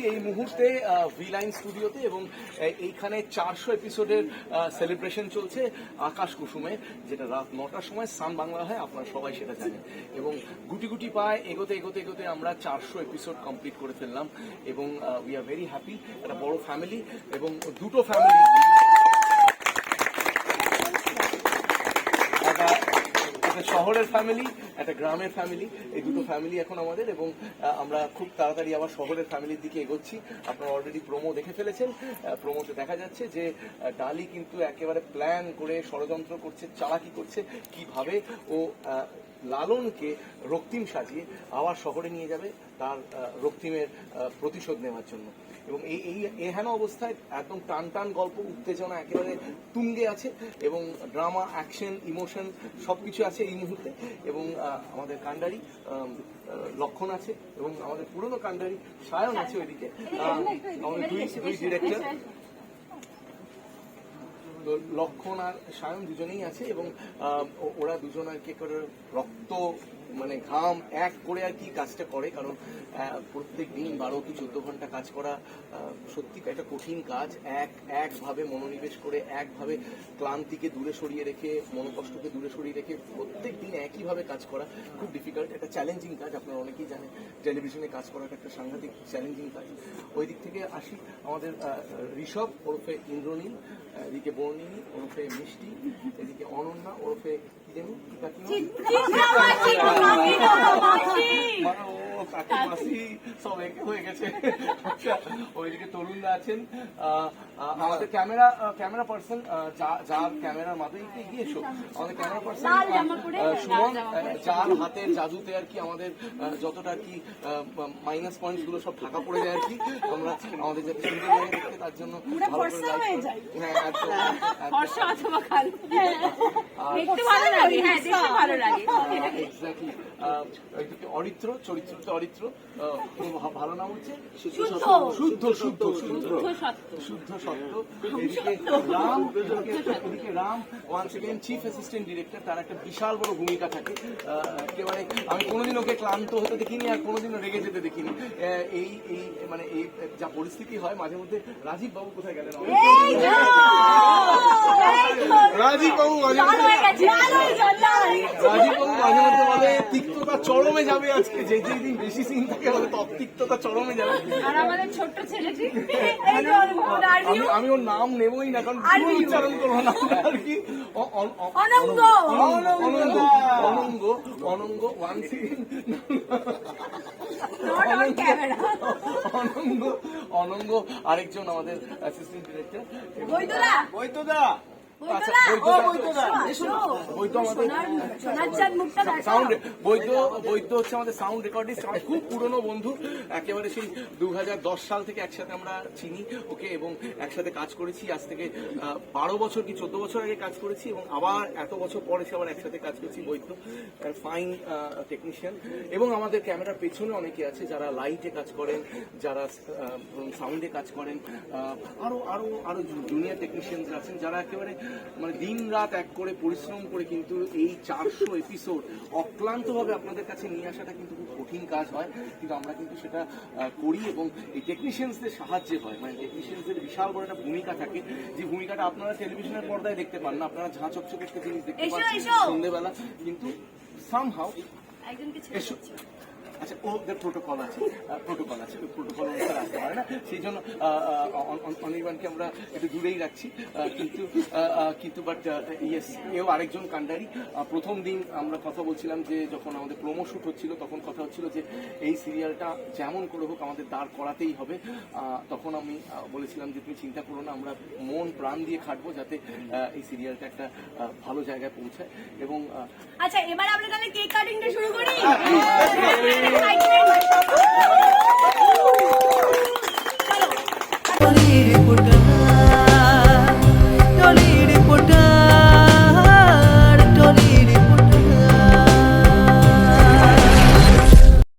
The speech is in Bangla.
রয়েছি এই মুহূর্তে ভি লাইন স্টুডিওতে এবং এইখানে চারশো এপিসোডের সেলিব্রেশন চলছে আকাশ কুসুমে, যেটা রাত নটার সময় সান বাংলা হয়, আপনারা সবাই সেটা জানেন। এবং গুটি গুটি পায় এগোতে এগোতে এগোতে আমরা চারশো এপিসোড কমপ্লিট করে ফেললাম এবং উই আর ভেরি হ্যাপি একটা বড় ফ্যামিলি এবং দুটো ফ্যামিলি শহরের ফ্যামিলি একটা গ্রামের ফ্যামিলি এই দুটো ফ্যামিলি এখন আমাদের এবং আমরা খুব তাড়াতাড়ি আবার শহরের ফ্যামিলির দিকে এগোচ্ছি। আপনারা অলরেডি প্রোমো দেখে ফেলেছেন। প্রোমোতে দেখা যাচ্ছে যে ডালি কিন্তু একেবারে প্ল্যান করে, ষড়যন্ত্র করছে, চালাকি করছে, কীভাবে ও লালনকে রক্তিম সাজিয়ে আবার শহরে নিয়ে যাবে তার রক্তিমের প্রতিশোধ নেওয়ার জন্য। এবং এই এই এহেন অবস্থায় একদম টান টান গল্প, উত্তেজনা একেবারে তুঙ্গে আছে এবং ড্রামা অ্যাকশন ইমোশন সবকিছু আছে এই মুহূর্তে এবং আমাদের কান্ডারি লক্ষণ আছে এবং আমাদের পুরনো কান্ডারি সায়ন আছে ওইদিকে। আহ, আমাদের দুই দুই ডিরেক্টর লক্ষণ আর সায়ন দুজনেই আছে এবং আহ, ওরা দুজন আর কি করে রক্ত মানে ঘাম এক করে আর কি কাজটা করে, কারণ প্রত্যেক দিন বারো কি চোদ্দ ঘণ্টা কাজ করা সত্যি একটা কঠিন কাজ। এক, একভাবে মনোনিবেশ করে, একভাবে ক্লান্তিকে দূরে সরিয়ে রেখে, মনোকষ্টকে দূরে সরিয়ে রেখে প্রত্যেক দিন একইভাবে কাজ করা খুব ডিফিকাল্ট একটা চ্যালেঞ্জিং কাজ। আপনারা অনেকেই জানেন টেলিভিশনে কাজ করাটা একটা সাংঘাতিক চ্যালেঞ্জিং কাজ। ওই দিক থেকে আসি, আমাদের ঋষভ, ওরফে ইন্দ্রনীল এদিকে বর্ণিনী, ওরফে মিষ্টি, এদিকে অনন্যা, ওরফে কি কাকি মাসি সব একে হয়ে গেছে। আচ্ছা, ওইদিকে তরুণদা আছেন। আমাদের ক্যামেরা ক্যামেরা পার্সন যার ক্যামেরার মাধ্যমে একটু এগিয়ে এসো আমাদের ক্যামেরা পার্সন সুমন যার হাতের জাদুতে আর কি আমাদের যতটা আর কি মাইনাস পয়েন্টগুলো সব ঢাকা পড়ে যায় আর কি। আমরা আমাদের যাতে সুন্দর লাগে দেখতে তার জন্য অরিত্র চরিত্রটা ভা- ভালো নাম হচ্ছে শুদ্ধ। শুদ্ধ। শুদ্ধ শুদ্ধ শুদ্ধ সত্য। এদিকে রাম এদিকে Ram one second chief assistant director তার একটা বিশাল বড় ভূমিকা থাকে। একেবারে আমি কোনোদিন ওকে ক্লান্ত হতে দেখিনি আর কোনোদিনও রেগে যেতে দেখিনি। আহ, এই এই মানে এই যা পরিস্থিতি হয় মাঝে মধ্যে রাজীব বাবু কোথায় গেলেন! রাজীব বাবু। রাজীব বাবু মাঝে মধ্যে বলে তিক্ততা চরমে যাবে আজকে। যে যে দিন বেশি সিন থাকে বলে তত তিক্ততা চরমে যাবে। আর আমাদের ছোট্ট ছেলেটি ওর আমি আমি ওর নাম নেবই না কারণ কি? উচ্চারণ করব না। আর কি অনঙ্গ। অনঙ্গ। অনঙ্গ। অনঙ্গ। অনঙ্গ। ওয়ান. অনঙ্গ। অনঙ্গ। আরেকজন আমাদের অ্যাসিস্ট্যান্ট ডিরেক্টর বৈদুলা, বৈতদা আচ্ছা সাউন্ড বৈদ্য বৈদ্য হচ্ছে আমাদের সাউন্ড রেকর্ডিস্ট আমার খুব পুরনো বন্ধু একেবারে সেই দু হাজার দশ সাল থেকে একসাথে আমরা চিনি ওকে এবং একসাথে কাজ করেছি। আজ থেকে বারো বছর কি চোদ্দ বছর আগে কাজ করেছি এবং আবার এত বছর পরে সে আবার একসাথে কাজ করছি বৈদ্য ফাইন টেকনিশিয়ান এবং আমাদের ক্যামেরার পেছনে অনেকে আছে যারা লাইটে কাজ করেন যারা সাউন্ডে কাজ করেন আরও আরও আরও জুনিয়র টেকনিশিয়ান আছেন যারা একেবারে মানে দিন রাত এক করে পরিশ্রম করে কিন্তু এই চারশো এপিসোড অক্লান্তভাবে আপনাদের কাছে নিয়ে আসাটা কিন্তু খুব কঠিন কাজ হয়। কিন্তু আমরা কিন্তু সেটা করি এবং এই টেকনিশিয়ানসদের সাহায্যে হয়। মানে টেকনিশিয়ানসদের বিশাল বড় একটা ভূমিকা থাকে। যে ভূমিকাটা আপনারা টেলিভিশনের পর্দায় দেখতে পান না আপনারা ঝাঁ চকচকে একটা জিনিস দেখতে পাচ্ছেন সন্ধ্যেবেলা কিন্তু সামহাও একজনকে ছেড়ে। আচ্ছা ওদের প্রোটোকল আছে। প্রোটোকল আছে প্রোটোকল অনুসারে আসতে পারে না। সেই জন্য অনির্বাণকে আমরা একটু দূরেই রাখছি। কিন্তু কিন্তু বাট ইয়েস এও আরেকজন কান্ডারি। প্রথম দিন আমরা কথা বলছিলাম যে, যখন আমাদের প্রোমো শুট হচ্ছিল, তখন কথা হচ্ছিল যে, এই সিরিয়ালটা যেমন করে হোক আমাদের দাঁড় করাতেই হবে। তখন আমি বলেছিলাম যে, তুমি চিন্তা করো না, আমরা মন প্রাণ দিয়ে খাটবো যাতে এই সিরিয়ালটা একটা ভালো জায়গায় পৌঁছায়। এবং আচ্ছা এবার আমরা তাহলে কেক কাটিংটা শুরু করি হ্যাঁ, Excitement!